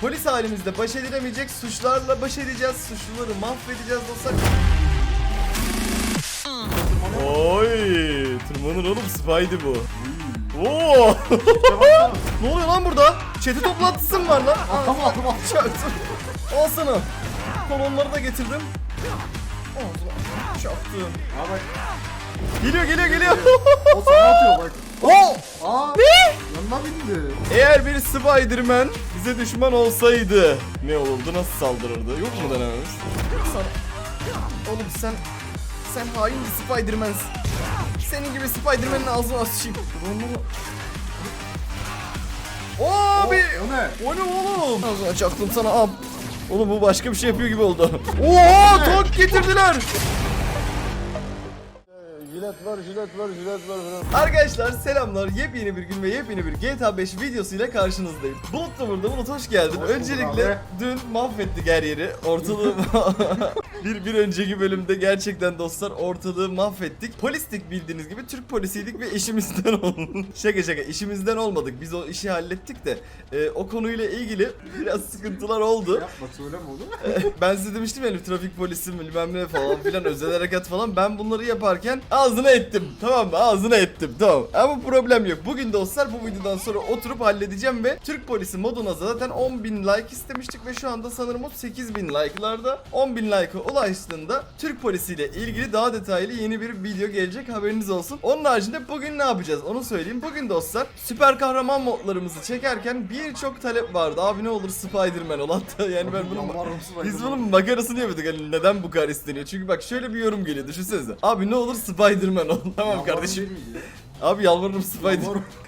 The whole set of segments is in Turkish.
Polis halimizde baş edilemeyecek suçlarla baş edeceğiz. Suçluları mahvedeceğiz dostlar. Oy, tırmanır oğlum Spidey bu. Oo! ne oluyor lan burada? Çete toplantısı mı var lan? Atlama atlama. Çaktım. Al sana. Kolonları da getirdim. Ağzına Çaktım. Geliyor geliyor geliyor. O sana atıyor bak. Oo! Aa. Ne? Yanına bindi. Eğer bir Spider-Man bize düşman olsaydı ne olurdu? Nasıl saldırırdı? Yok mu denememiz? Sana... Oğlum sen... Sen hain bir Spider-Man'sin. Senin gibi Spider-Man'in ağzına sıçayım. Oo bir... O ne? O ne oğlum? Ağzına çaktım sana ab. Oğlum bu başka bir şey yapıyor gibi oldu. Oo tok getirdiler. Jilet var jilet var jilet var falan. Arkadaşlar selamlar. Yepyeni bir gün ve yepyeni bir GTA 5 videosuyla karşınızdayım. Bulut da burada. Bulut hoş geldin. Hoş Öncelikle dün mahvettik her yeri. Ortalığı bir bir önceki bölümde gerçekten dostlar ortalığı mahvettik. Polistik bildiğiniz gibi Türk polisiydik ve işimizden oldu. şaka şaka işimizden olmadık. Biz o işi hallettik de e, o konuyla ilgili biraz sıkıntılar oldu. Yapma söyleme onu. ben size demiştim ya trafik polisi bilmem ne falan filan özel harekat falan ben bunları yaparken ağzına ettim tamam mı? Ağzına ettim tamam. Ama problem yok. Bugün dostlar bu videodan sonra oturup halledeceğim ve Türk polisi moduna zaten 10.000 like istemiştik ve şu anda sanırım o 8.000 like'larda. 10.000 like'a ulaştığında Türk polisiyle ilgili daha detaylı yeni bir video gelecek haberiniz olsun. Onun haricinde bugün ne yapacağız onu söyleyeyim. Bugün dostlar süper kahraman modlarımızı çekerken birçok talep vardı. Abi ne olur Spider-Man ol hatta. Yani ben bunun biz bunun makarasını yapıyorduk. Hani neden bu kadar isteniyor? Çünkü bak şöyle bir yorum geliyor düşünsenize. Abi ne olur Spider-Man ol. tamam kardeşim. Abi yalvarırım Spider.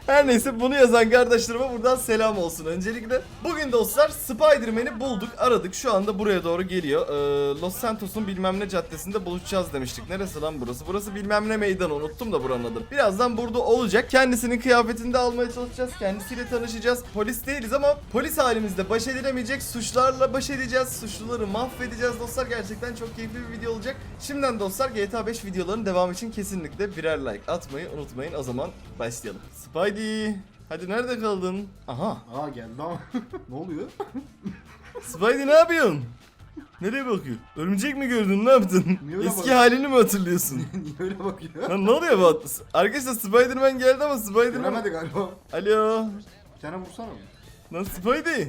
Her neyse bunu yazan kardeşlerime buradan selam olsun öncelikle. Bugün dostlar Spider-Man'i bulduk, aradık. Şu anda buraya doğru geliyor. Ee, Los Santos'un bilmem ne caddesinde buluşacağız demiştik. Neresi lan burası? Burası bilmem ne meydanı unuttum da buranın adını. Birazdan burada olacak. Kendisinin kıyafetini de almaya çalışacağız. Kendisiyle tanışacağız. Polis değiliz ama polis halimizde baş edilemeyecek suçlarla baş edeceğiz. Suçluları mahvedeceğiz dostlar. Gerçekten çok keyifli bir video olacak. Şimdiden dostlar GTA 5 videoların devamı için kesinlikle birer like atmayı unutmayın. O zaman başlayalım. Spidey. Hadi nerede kaldın? Aha. Aa geldi ama. ne oluyor? Spidey ne yapıyorsun? Nereye bakıyor? Örümcek mi gördün? Ne yaptın? Niye öyle Eski bakıyor? halini mi hatırlıyorsun? Niye öyle bakıyor? Lan ne oluyor bu? Arkadaşlar Spider-Man geldi ama Spider-Man... Göremedi galiba. Alo. Bir tane vursana mı? Lan Spidey.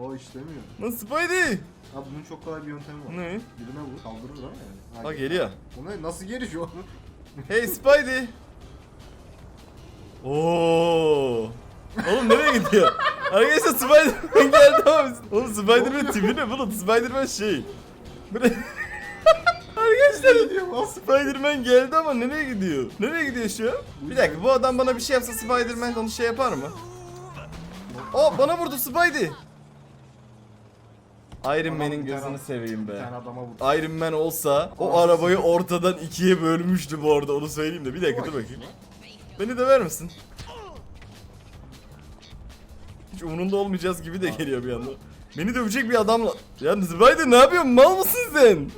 O işlemiyor. Lan Spidey. Abi bunun çok kolay bir yöntemi var. Ne? Birine vur kaldırır ama yani. Ha, Ha geliyor. O ne? Nasıl geri şu an? Hey Spidey. Oo. Oğlum nereye gidiyor? Arkadaşlar Spider-Man geldi ama biz- Oğlum Spider-Man tipi ne bulut? Spider-Man şey. Böyle... Arkadaşlar? Spider-Man geldi ama nereye gidiyor? Nereye gidiyor şu an? Bir dakika bu adam bana bir şey yapsa Spider-Man onu şey yapar mı? O bana vurdu Spidey. Iron Man'in gözünü seveyim Bir be. tane adama. Iron Man olsa o arabayı ortadan ikiye bölmüştü bu arada onu söyleyeyim de bir dakika dur bakayım. Beni döver misin? Hiç umurunda olmayacağız gibi de geliyor bir anda. Beni dövecek bir adamla... Ya Spider ne yapıyorsun? Mal mısın sen?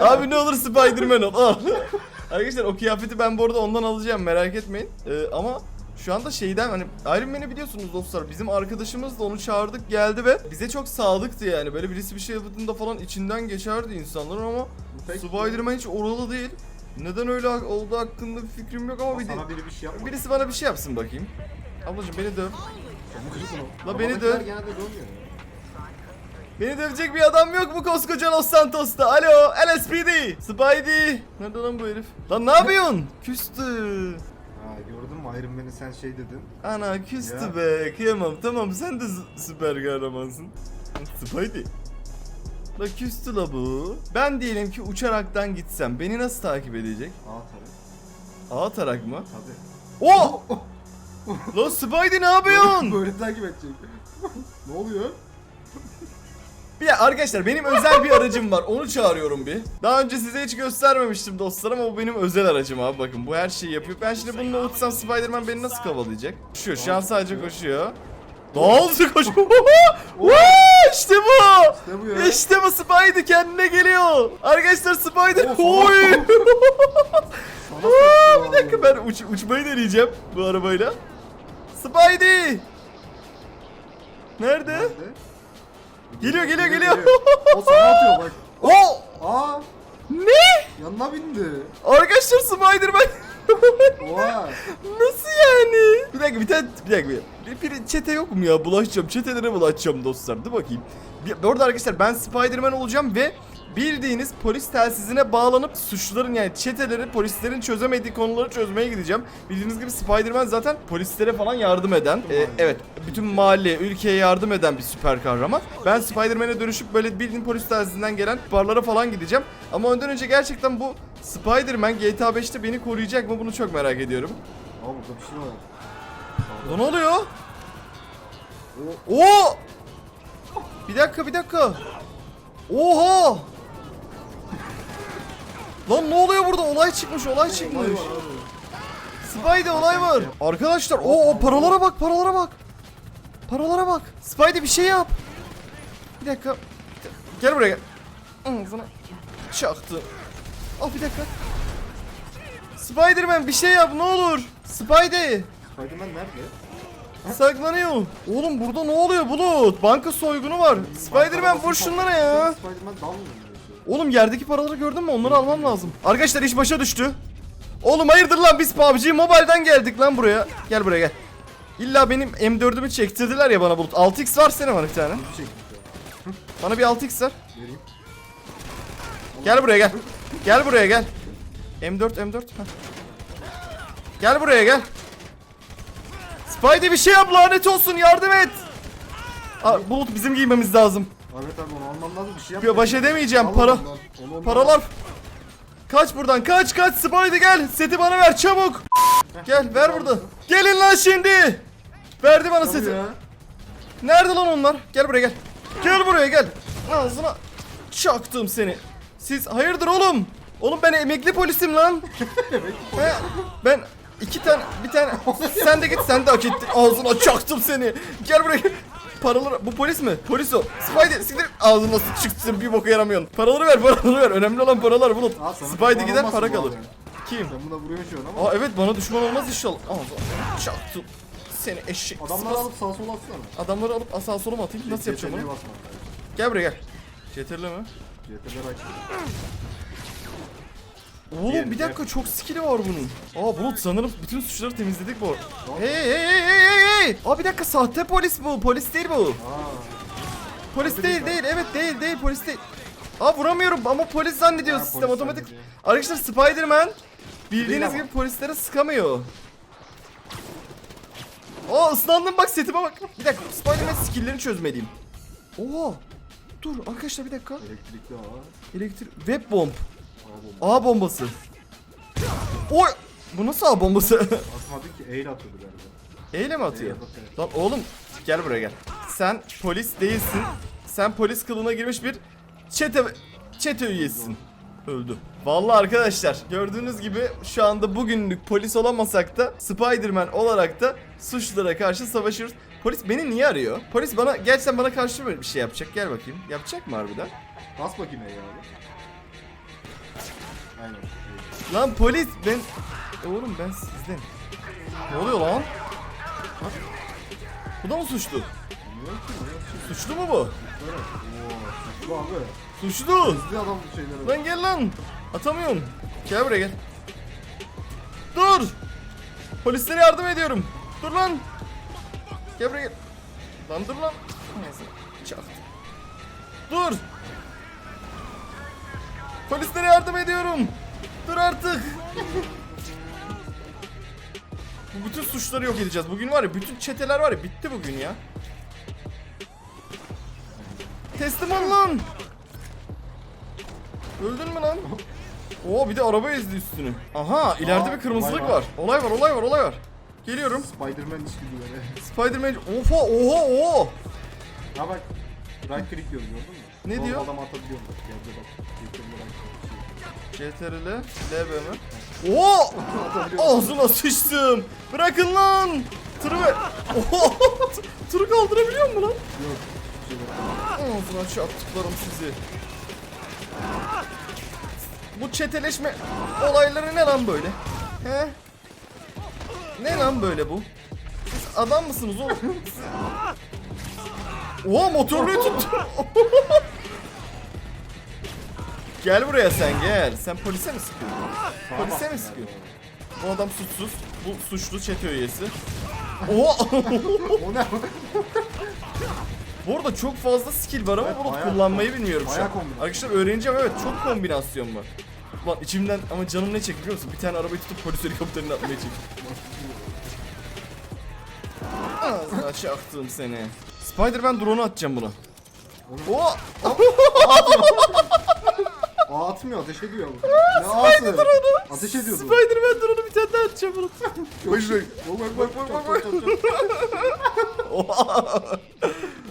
Abi ne olur Spider-Man ol. al. Arkadaşlar o kıyafeti ben bu arada ondan alacağım merak etmeyin. Ee, ama şu anda şeyden hani Iron Man'i biliyorsunuz dostlar bizim arkadaşımız da onu çağırdık geldi ve bize çok sadıktı yani böyle birisi bir şey yaptığında falan içinden geçerdi insanların ama. Spider-Man hiç oralı değil. Neden öyle olduğu hakkında bir fikrim yok ama bir de, Sana biri bir şey yapma. birisi bana bir şey yapsın bakayım. Ablacım beni döv. La beni Babadakiler döv. genelde dönmüyor. Beni dövecek bir adam yok mu koskoca Los Santos'ta? Alo LSPD. Spidey. Nerede lan bu herif? Lan ne yapıyorsun? Küstü. Ha gördün mü Iron Man'i sen şey dedin. Ana küstü Ya. be. Kıyamam. Tamam sen de s- süper kahramansın. Spidey. La küstü la bu. Ben diyelim ki uçaraktan gitsem beni nasıl takip edecek? Aa tabii. Ağ atarak mı? Tabii. O! Lan Spidey ne yapıyorsun? Böyle takip edecek. ne oluyor? Bir de arkadaşlar benim özel bir aracım var. Onu çağırıyorum bir. Daha önce size hiç göstermemiştim dostlar ama bu benim özel aracım abi. Bakın bu her şeyi yapıyor. Ben şimdi bununla uçsam Spider-Man beni nasıl kovalayacak? Koşuyor. Şu an sadece koşuyor. Koşuyor. Woo! işte bu. İşte bu ya. İşte bu Spidey kendine geliyor. Arkadaşlar Spider. Oh, Oy. Aa, bir dakika ben uç, uçmayı deneyeceğim bu arabayla. Spidey! Nerede? Nerede? Geliyor geliyor geliyor. O sana atıyor bak. o Aa ne? yanına bindi. Arkadaşlar Spider-Man. Oha. Nasıl yani? Bir dakika bir tane bir dakika bir, bir çete yok mu ya? Bulaşacağım. Çetelere bulaşacağım dostlar. Dur bakayım. Bir, orada arkadaşlar ben Spider-Man olacağım ve bildiğiniz polis telsizine bağlanıp suçluların yani çetelerin polislerin çözemediği konuları çözmeye gideceğim. Bildiğiniz gibi Spider-Man zaten polislere falan yardım eden, e, evet bütün mahalleye, ülkeye yardım eden bir süper kahraman. Ben Spider-Man'e dönüşüp böyle bildiğin polis telsizinden gelen barlara falan gideceğim. Ama ondan önce gerçekten bu Spider-Man GTA 5'te beni koruyacak mı bunu çok merak ediyorum. Aa burada bir şey var. Ne oluyor? Oo! Bir dakika bir dakika. Oha! Lan ne oluyor burada? Olay çıkmış, olay çıkmış. Spidey olay var. Arkadaşlar o o paralara bak, paralara bak. Paralara bak. Spidey bir şey yap. Bir dakika. Gel buraya gel. Ağzına çaktı. Al bir dakika. Spiderman bir şey yap ne olur. Spidey. Spiderman nerede? Saklanıyor. Oğlum burada ne oluyor Bulut? Banka soygunu var. Spiderman vur şunlara ya. Spiderman dal mı diyorsun? Oğlum yerdeki paraları gördün mü? Onları almam lazım. Arkadaşlar iş başa düştü. Oğlum hayırdır lan biz PUBG Mobile'den geldik lan buraya. Gel buraya gel. İlla benim M4'ümü çektirdiler ya bana Bulut. 6x var senin var bir tane. Ya. Bana bir 6x ver. Gel buraya gel. Gel buraya gel. M4 M4. Heh. Gel buraya gel. Spidey bir şey yap lanet olsun yardım et. Aa, Bulut bizim giymemiz lazım. Evet abi onu almam lazım bir şey yap. Ya baş edemeyeceğim Al para. ondan, onu ondan Paralar. al. Kaç buradan kaç kaç Spidey gel. Seti bana ver çabuk. Gel ver burada. Gelin lan şimdi. Verdi bana Tabii seti. ya. Nerede lan onlar? Gel buraya gel. Gel buraya gel. Ağzına çaktım seni. Siz hayırdır oğlum? Oğlum ben emekli polisim lan. He, ben iki tane bir tane sen de git sen de hak ettin. Ağzına çaktım seni. Gel buraya. Paraları bu polis mi? Polis o. Spidey siktir ağzına çıktın bir boka yaramıyorsun. Paraları ver paraları ver. Önemli olan paralar bulut. Aa, sana Spidey düşman gider para bu kalır. arada. Kim? Sen buna vuruyorsun ama. Aa evet bana düşman olmaz inşallah. Ağzına çaktım. Seni eşek. Adamları alıp sağa sola atsana. Adamları alıp asal soluma atayım. Nasıl yapacağım lazım. Gel buraya gel. CTRL mi? CTRL aç. Oğlum bir dakika çok skill'i var bunun. Aa Bulut sanırım bütün suçları temizledik bu. Hey hey hey hey hey hey. Aa bir dakika sahte polis bu. Polis değil bu. Polis değil değil. Evet değil değil polis değil. Aa vuramıyorum ama polis zannediyor Ha, sistem polis otomatik. zannediyor. Arkadaşlar Spider-Man Değil bildiğiniz ama. gibi polislere sıkamıyor. Aa ıslandım bak setime bak. Bir dakika Spider-Man skill'lerini çözmeliyim. Oo. Dur arkadaşlar bir dakika. Elektrikli ağa. Elektrik web bomb. A bombası. Oy! Bu nasıl A bombası? Atmadı ki eğil atıyordu galiba. Eyle mi atıyor? Atıyor. Lan oğlum gel buraya gel. Sen polis değilsin. Sen polis kılığına girmiş bir çete çete üyesisin. Öldü. Vallahi arkadaşlar gördüğünüz gibi şu anda bugünlük polis olamasak da Spider-Man olarak da suçlulara karşı savaşıyoruz. Polis beni niye arıyor? Polis bana gerçekten bana karşı bir şey yapacak? Gel bakayım. Yapacak mı harbiden? Bas bakayım E'ye abi. Aynen. Lan polis ben Oğlum ben sizden Ne oluyor lan? Bu da mı suçlu? Bilmiyorum? Suçlu mu bu? Evet. Oo, suçlu abi. Suçlu. Lan gel lan Atamıyorum Gel buraya gel Dur Polislere yardım ediyorum Dur lan Gel buraya gel Lan dur lan Ağzına çaktı. Dur Polislere yardım ediyorum Dur artık Bu bütün suçları yok edeceğiz. Bugün var ya bütün çeteler var ya bitti bugün ya. Teslim ol lan. Öldün mü lan? Oo bir de araba ezdi üstünü. Aha ileride Aa, bir kırmızılık var. var. Olay var olay var olay var. Geliyorum. Spiderman içgüdüleri. Spider-Man. Oha oha oha. Ha bak. Right click diyoruz gördün mü? Ne diyor? Adam atabiliyorum bak. Yerde bak. CTRL LB mi? Oo! Ağzına sıçtım. Bırakın lan. Tırı ver. Oha! Tırı kaldırabiliyor mu lan? Yok. şey yok. Ağzına çarptıklarım sizi. Bu çeteleşme olayları ne lan böyle? He? Ne lan böyle bu? Siz adam mısınız oğlum? Oha motorluyu tuttu. gel buraya sen gel. Sen polise mi sıkıyorsun? Polise mi sıkıyorsun? Bu adam suçsuz. Bu suçlu çete üyesi. Oha! O ne? Bu arada çok fazla skill var ama Evet, bunu kullanmayı bilmiyorum şu an. Arkadaşlar öğreneceğim evet çok kombinasyon var. Lan içimden ama canım ne çekti biliyor musun? Bir tane arabayı tutup polis helikopterini atmaya çekti. Ağzına çaktım seni. Spider-Man drone'u atacağım buna. Oha! Aa atmıyor ateş ediyor. Ne ağası? Ateş ediyordu. Spider-Man drone'u bir tane daha atacağım buna. Bak bak bak bak bak bak. Oha!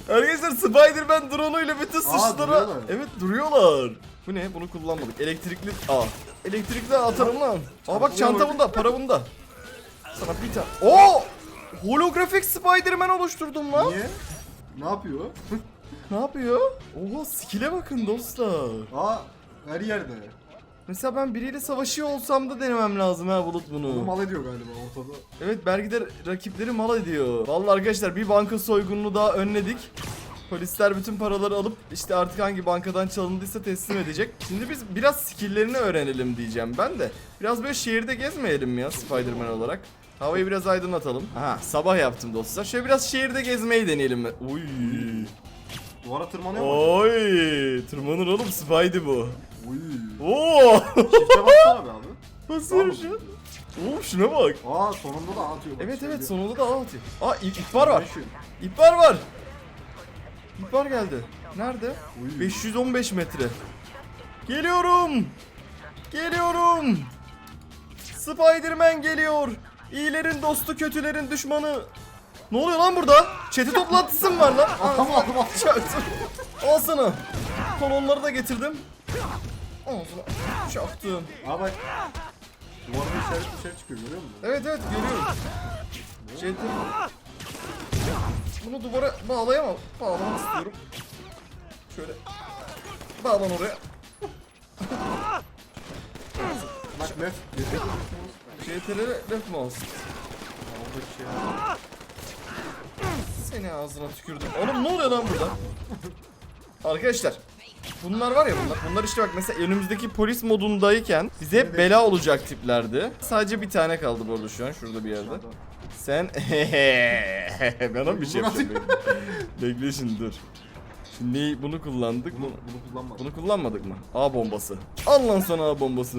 Arkadaşlar Spider-Man drone'uyla bütün suçlara... duruyorlar. Evet duruyorlar. Bu ne? Bunu kullanmadık. Elektrikli... Aa. Elektrikli atarım lan. Aa bak çanta bunda, para bunda. Sana bir tane... Oo! Holografik Spider-Man oluşturdum lan. Niye? Ne yapıyor? Ne yapıyor? Oha skill'e bakın dostlar. Aa her yerde. Mesela ben biriyle savaşıyor olsam da denemem lazım ha Bulut bunu. Bunu mal ediyor galiba ortada. Evet belki de rakipleri mal ediyor. Vallahi arkadaşlar bir banka soygununu daha önledik. Polisler bütün paraları alıp işte artık hangi bankadan çalındıysa teslim edecek. Şimdi biz biraz skill'lerini öğrenelim diyeceğim ben de. Biraz böyle şehirde gezmeyelim ya Spider-Man olarak. Havayı biraz aydınlatalım. Aha sabah yaptım dostlar. Şöyle biraz şehirde gezmeyi deneyelim. Uy. Duvara tırmanıyor mu? Oy. Tırmanır oğlum Spidey bu. Uy. Oo. Çifte baksana be abi. Basıyorum şu an. Oğlum şuna bak. Aa sonunda da atıyor. bak, Evet şöyle. evet sonunda da ağ atıyor. Aa ip, ihbar var. İhbar var. İhbar geldi. Nerede? Uy. 515 metre. Geliyorum. Geliyorum. Spider-Man geliyor. İyilerin dostu, kötülerin düşmanı. Ne oluyor lan burada? Çete toplantısı mı var lan? Atam aldım atam. Çaktım. Al sana. Kolonları da getirdim. Al sana. Çaktım. Aa bak. İşaret bir şey çıkıyor görüyor musun? Evet evet görüyorum. Çete. Bunu duvara bağlayamam. Bağlamak istiyorum. Şöyle. Bağlan oraya. Bak left. CTRL'e left mouse. Oradaki şey. Seni ağzına tükürdüm. Oğlum ne oluyor lan burada? Arkadaşlar. Bunlar var ya bunlar. Bunlar işte bak mesela önümüzdeki polis modundayken bize hep bela olacak tiplerdi. Sadece bir tane kaldı bu arada şu an şurada bir yerde. Sen bana bir şey yapacağım. Bekle. Şimdi dur. Şimdi bunu kullandık. Bunu, Bunu, bunu kullanma. bunu kullanmadık mı? A bombası. Al lan sana A bombası.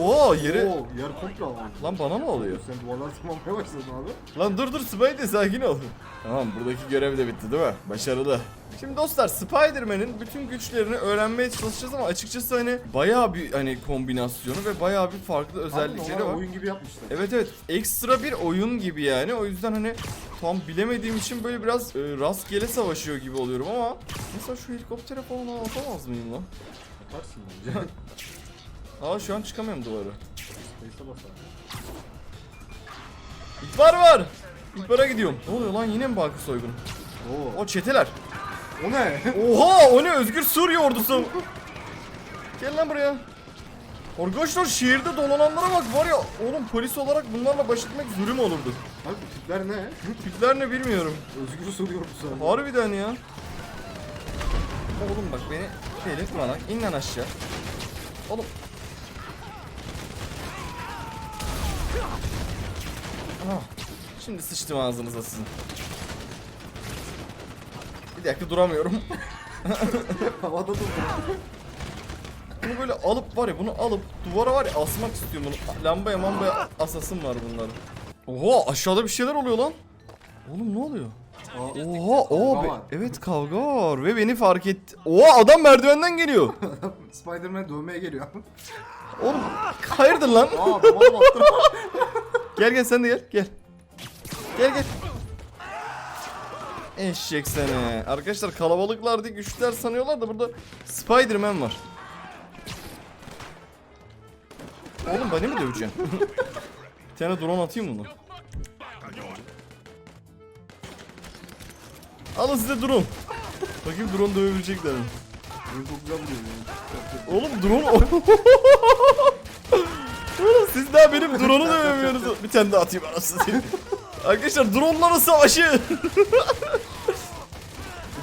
Oo yeri. Oo yer komple aldı. Lan bana mı oluyor? Sen duvarlar tırmanmaya başladın abi. Lan dur dur Spidey sakin ol. Tamam buradaki görev de bitti değil mi? Başarılı. Şimdi dostlar Spider-Man'in bütün güçlerini öğrenmeye çalışacağız ama açıkçası hani bayağı bir hani kombinasyonu ve bayağı bir farklı özellikleri var. Oyun gibi yapmışlar. Evet evet ekstra bir oyun gibi yani o yüzden hani tam bilemediğim için böyle biraz e, rastgele savaşıyor gibi oluyorum ama mesela şu helikoptere falan atamaz mıyım lan? Atarsın bence. Aa şu an çıkamıyorum. Space'e abi. İhbar var. İhbara gidiyorum. Ne oluyor lan yine mi banka soygunu? Oo. O çeteler. O ne? Oha o ne Özgür Suriye ordusu. Gel lan buraya. Arkadaşlar şehirde dolananlara bak var ya oğlum polis olarak bunlarla baş etmek zulüm olurdu. Abi bu tipler ne? Tipler ne bilmiyorum. Özgür'ü soruyor bu sefer. Harbiden ya. Oğlum bak beni delirtme lan. İn lan aşağı. Oğlum. Ah, şimdi sıçtım ağzınıza sizin. Bir dakika duramıyorum. Havada durdu. Bunu böyle alıp var ya bunu alıp duvara var ya asmak istiyorum bunu. Lambaya mambaya asasım var bunların. Oha aşağıda bir şeyler oluyor lan. Oğlum ne oluyor? Oha o be- evet kavga var ve beni fark etti. Oha adam merdivenden geliyor. Spider-Man dövmeye geliyor. Oğlum hayırdır lan? Aa. Gel gel sen de gel gel. Gel gel. Eşek seni. Arkadaşlar kalabalıklar diye güçler sanıyorlar da burada Spider-Man var. Oğlum beni mi döveceksin? Bir tane drone atayım bunu. Alın size drone. Bakayım drone dövebilecekler mi? Oğlum drone... Oğlum siz daha benim drone'u dövemiyorsunuz. Bir tane daha atayım anasını satayım. Arkadaşlar dronların savaşı.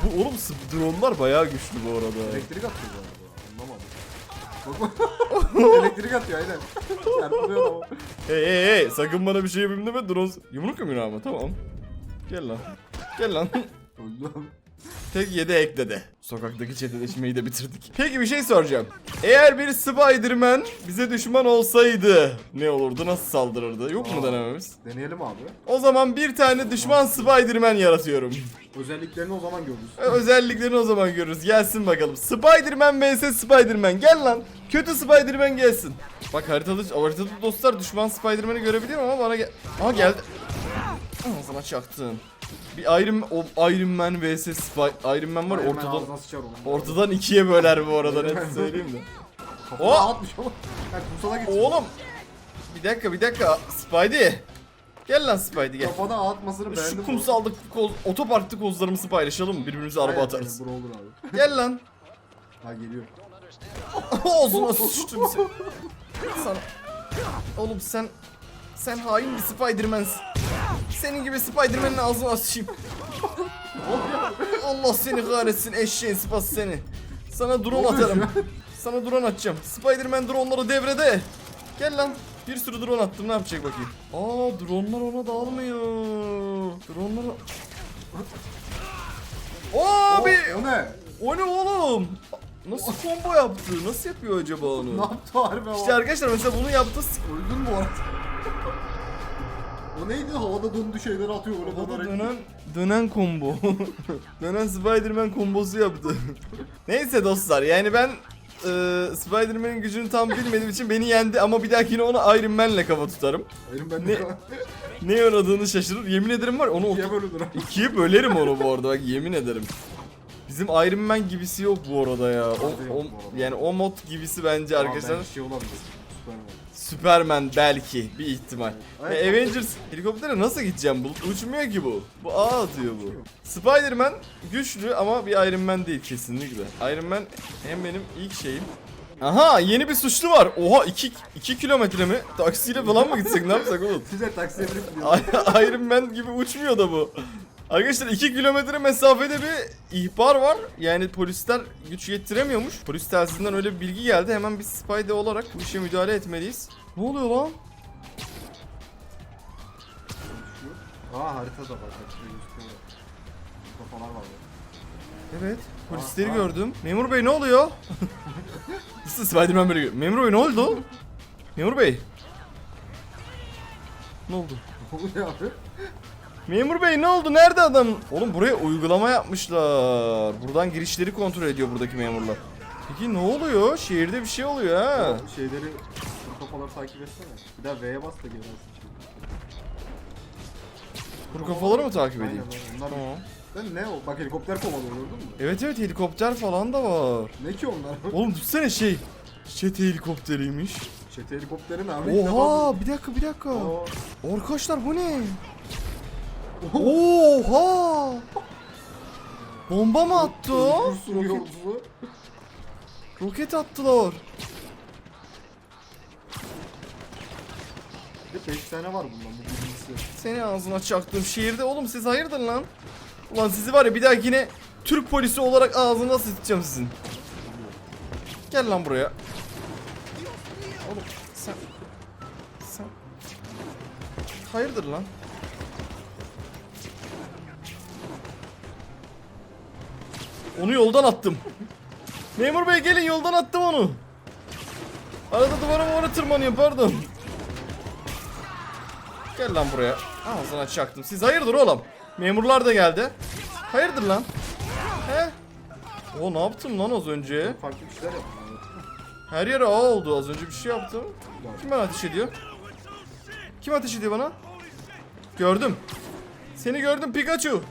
bu oğlum dronlar bayağı güçlü bu arada. Elektrik atıyor bu arada. Anlamadım. Elektrik atıyor aynen. Çarpılıyor ama. Hey hey hey sakın bana bir şey yapayım deme drone yumruk yumruğu ama tamam. Gel lan. Gel lan. Öldü. Tek yedi ekledi. Sokaktaki çeteleşmeyi de bitirdik. Peki bir şey soracağım. Eğer bir Spider-Man bize düşman olsaydı ne olurdu? Nasıl saldırırdı? Yok mu Aa. denememiz? Deneyelim abi. O zaman bir tane düşman Spider-Man yaratıyorum. Özelliklerini o zaman görürüz. Özelliklerini o zaman görürüz. Gelsin bakalım. Spider-Man vs Spider-Man. Gel lan. Kötü Spider-Man gelsin. Bak haritada, haritada dostlar düşman Spider-Man'i görebiliyorum ama bana gel... Aha geldi. Ağzına çaktın. Bir Iron, o Iron Man vs Spy- Iron Man var Iron Man ortadan ağzına sıçar ortadan ikiye böler bu arada net söyleyeyim de. Kafana atmış kumsala geçmiş. Oğlum. Bir dakika bir dakika. Spidey. Gel lan Spidey gel. Kafana atmasını beğendim. Şu kumsalda koz, otoparkta kozlarımızı paylaşalım mı? Birbirimize araba atarız. Bro olur abi. Gel lan. Ha geliyor. Ağzına sıçtım sen. Sana. Oğlum sen sen hain bir Spiderman'sin. Senin gibi Spiderman'in ağzına sıçayım. Allah seni kahretsin eşeğin sıpası seni. Sana drone atarım. Sana drone atacağım. Spiderman droneları devrede. Gel lan. Bir sürü drone attım ne yapacak bakayım. Aa dronelar ona dağılmıyor. Dronelar... Abi. O, o ne? O ne oğlum? Nasıl combo yaptı? Nasıl yapıyor acaba Ne onu? yaptı harbi? İşte arkadaşlar mesela bunu yaptı. Öldün bu arada. O neydi? Havada döndü şeyler atıyor öyle Havada dönen dönen combo. dönen Spider-Man kombosu yaptı. Neyse dostlar yani ben e, Spider-Man'in gücünü tam bilmediğim için beni yendi ama bir dahakine onu Iron Man'le kafa tutarım. Elim ben Ne? Ne yaradığını şaşırır. Yemin ederim var onu ikiye abi. ikiye bölerim onu bu arada bak yemin ederim. Bizim Iron Man gibisi yok bu arada ya. O, o- yani o mod gibisi bence arkadaşlar. belki şey olabilir. Süperman. Superman belki bir ihtimal. E, Avengers helikoptere nasıl gideceğim bu? Uçmuyor ki bu. Bu ağ atıyor bu. Spider-Man güçlü ama bir Iron Man değil kesinlikle. Iron Man hem benim ilk şeyim. Aha yeni bir suçlu var. Oha 2 2 kilometre mi? Taksiyle falan mı gitsek ne yapsak oğlum? Size taksiye binip gidiyoruz. Iron Man gibi uçmuyor da bu. Arkadaşlar 2 kilometre mesafede bir ihbar var. Yani polisler güç yettiremiyormuş. Polis telsizinden öyle bir bilgi geldi. Hemen biz Spidey olarak bu işe müdahale etmeliyiz. Ne oluyor lan? Aa harita da var. Kafalar var. Evet. Polisleri Aa, gördüm. Memur bey ne oluyor? Nasıl Spiderman böyle görüyor. Memur bey ne oldu? Memur bey. Ne oldu? Ne oluyor abi? Memur bey ne oldu? Nerede adam? Oğlum buraya uygulama yapmışlar. Buradan girişleri kontrol ediyor buradaki memurlar. Peki ne oluyor? Şehirde bir şey oluyor ha. O şeyleri kafaları takip etsene. Bir daha V'ye bas da gelirsin. Kuru kafaları mı takip edeyim? aynen. Onlar Tamam. Ben ne o? Bak helikopter kovalıyor gördün mü? Evet evet helikopter falan da var. Ne ki onlar? Oğlum düşsene şey. Çete helikopteriymiş. Çete helikopterin abi. ilk defa Oha bir dakika bir dakika. Aa. Arkadaşlar bu ne? Oha! Bomba mı attı o? Roket attılar. Bir de 5 tane var bundan bu birincisi. Seni ağzına çaktım şehirde oğlum siz hayırdır lan? Ulan sizi var ya bir dahakine Türk polisi olarak ağzına sıçacağım sizin. Gel lan buraya. Oğlum sen... Sen... Hayırdır lan? Onu yoldan attım. Memur bey gelin yoldan attım onu. Arada duvara muvara tırmanıyor pardon. Gel lan buraya. Ağzına çaktım. Siz hayırdır oğlum? Memurlar da geldi. Hayırdır lan? He? O ne yaptım lan az önce? Farklı bir şeyler yaptım. Her yere ağ oldu. Az önce bir şey yaptım. Kim bana ateş ediyor? Kim ateş ediyor bana? Gördüm. Seni gördüm Pikachu.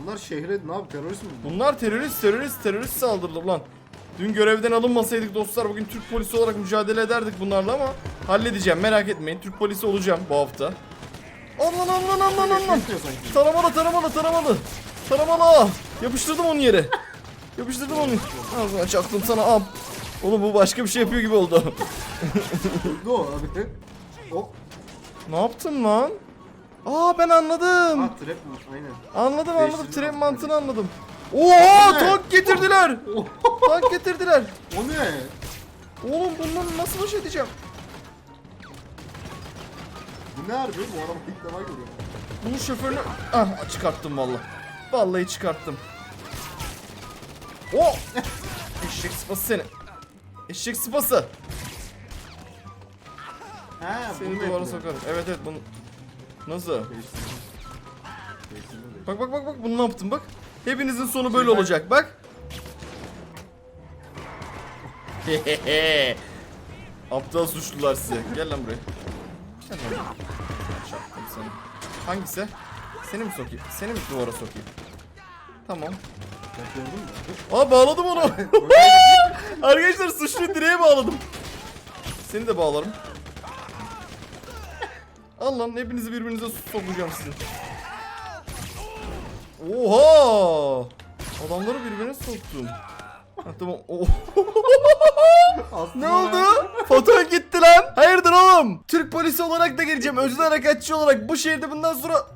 Bunlar şehre ne yapıyor? Terörist mi? Bunlar terörist, terörist, terörist saldırdı lan. Dün görevden alınmasaydık dostlar bugün Türk polisi olarak mücadele ederdik bunlarla ama halledeceğim merak etmeyin. Türk polisi olacağım bu hafta. Lan lan. Yapıyor sanki. Taramalı taramalı taramalı. Taramalı. Yapıştırdım onu yere. Yapıştırdım onu. Ağzına çaktım sana am. Oğlum bu başka bir şey yapıyor gibi oldu. O abi. O ne yaptın lan? Aa ben anladım. Ha trap mi? Aynen. Anladım anladım. Abi. mantığını anladım. Oha tank getirdiler. tank getirdiler. O ne? Oğlum bundan nasıl baş edeceğim? Bu ne harbi? Bu araba ilk defa görüyorum. Bunun şoförünü... Ah çıkarttım valla. Vallahi çıkarttım. Oh! Eşek sıpası seni. Eşek sıpası. He Seni duvara yapıyor. sokarım. Evet evet bunu... Nasıl? Bak bak bak bak bunu ne yaptım bak. Hepinizin sonu böyle olacak bak. Aptal suçlular size. Gel lan buraya. Gel lan. Çarptım seni. Hangisi? Seni mi sokayım? Seni mi duvara sokayım? Tamam. Aa bağladım onu. Arkadaşlar suçluyu direğe bağladım. Seni de bağlarım. Al lan hepinizi birbirinize sokacağım sizin. Oha! Adamları birbirine soktum. Ha, tamam. Oh. Ne oldu? Foto gitti lan. Hayırdır oğlum? Türk polisi olarak da geleceğim. Özel harekatçı olarak bu şehirde bundan sonra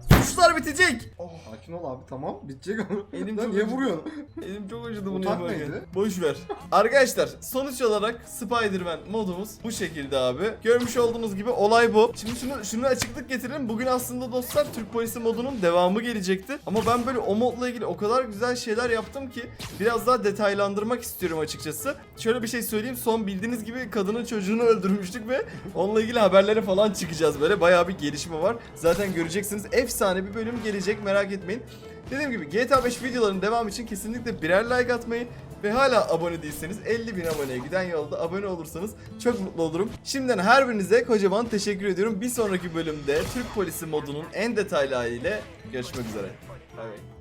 suçlar bitecek. Oh. Sakin ol abi tamam bitecek ama. Elim çok niye acıdı. vuruyorsun? Elim çok acıdı bunu Utak yaparken. neydi? Boş ver. Arkadaşlar sonuç olarak Spider-Man modumuz bu şekilde abi. Görmüş olduğunuz gibi olay bu. Şimdi şunu şunu açıklık getirelim. Bugün aslında dostlar Türk Polisi modunun devamı gelecekti. Ama ben böyle o modla ilgili o kadar güzel şeyler yaptım ki biraz daha detaylandırmak istiyorum açıkçası. Şöyle bir şey söyleyeyim. Son bildiğiniz gibi kadının çocuğunu öldürmüştük ve onunla ilgili haberlere falan çıkacağız böyle. Bayağı bir gelişme var. Zaten göreceksiniz. Efsane bir bölüm gelecek merak etmeyin. Dediğim gibi GTA 5 videoların devamı için kesinlikle birer like atmayı ve hala abone değilseniz 50 bin aboneye giden yolda abone olursanız çok mutlu olurum. Şimdiden her birinize kocaman teşekkür ediyorum. Bir sonraki bölümde Türk Polisi modunun en detaylı haliyle görüşmek üzere. Bay bay.